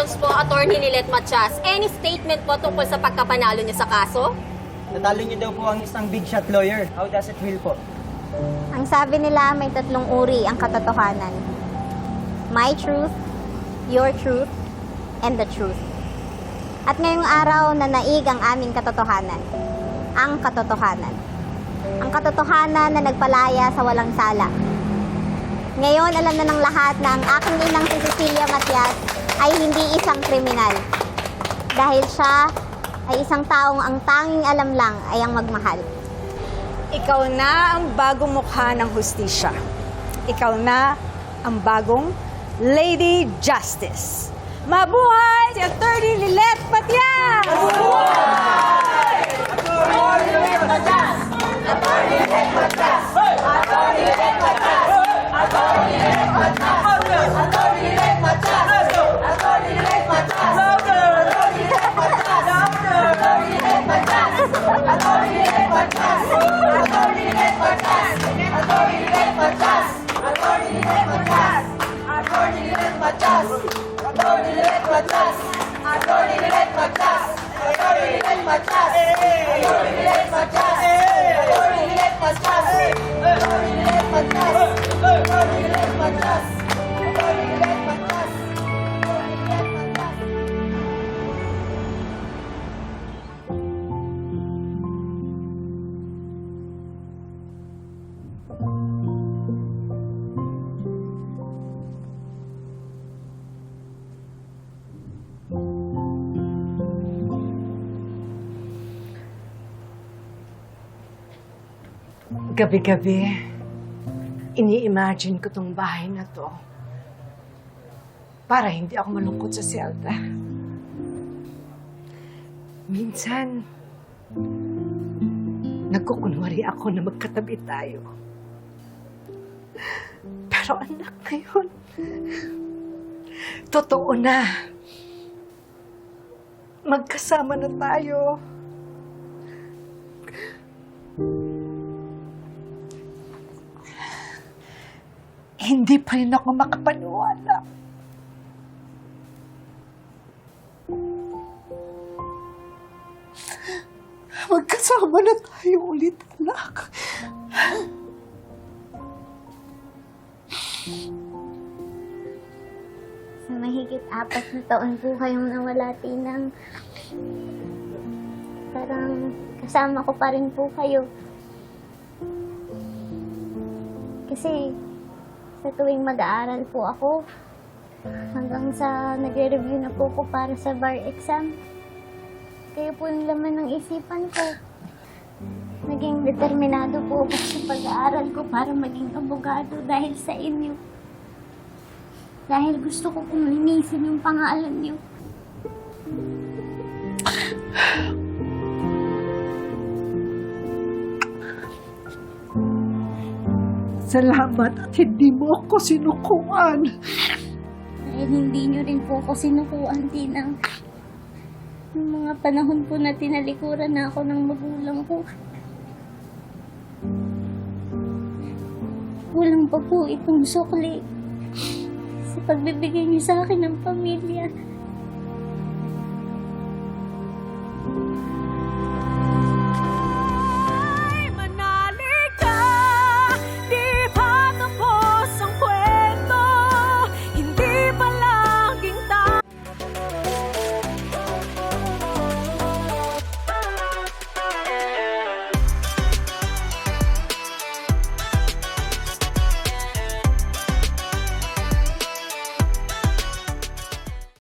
Attorney Nilet Matias, any statement po tungkol sa pagkapanalo niyo sa kaso? Natalo niyo daw po ang isang big shot lawyer. How does it feel po? Ang sabi nila, may tatlong uri ang katotohanan. My truth, your truth, and the truth. At ngayong araw na naig ang aming katotohanan. Ang katotohanan. Ang katotohanan na nagpalaya sa walang sala. Ngayon, alam na ng lahat na ang aking inang si Cecilia Matias ay hindi isang kriminal. Dahil siya ay isang taong ang tanging alam lang ay ang magmahal. Ikaw na ang bagong mukha ng hustisya. Ikaw na ang bagong Lady Justice. Mabuhay si Attorney Lilet Patias! Gabi-gabi, ini-imagine ko tong bahay na to para hindi ako malungkot sa Zelda. Minsan, nagkukunwari ako na magkatabi tayo. Pero anak, ngayon, totoo na. Magkasama na tayo. Hindi pa rin ako makapaniwala. Magkasama na tayo ulit, anak. Sa mahigit apat na taon po kayong nawala, Tinang. Parang kasama ko pa rin po kayo. Kasi sa tuwing mag-aaral po ako, hanggang sa nagre-review na po ko para sa bar exam, kayo po yung laman ng isipan ko. Naging determinado po ako sa pag-aaral ko para maging abogado dahil sa inyo. Dahil gusto ko pong linisin yung pangalan niyo. Salamat at hindi mo ako sinukuan. Dahil hindi niyo rin po ako sinukuan, Tinang. Yung mga panahon po na tinalikuran na ako ng magulang ko. Kulang pa po itong sukli sa pagbibigay niyo sa akin ng pamilya.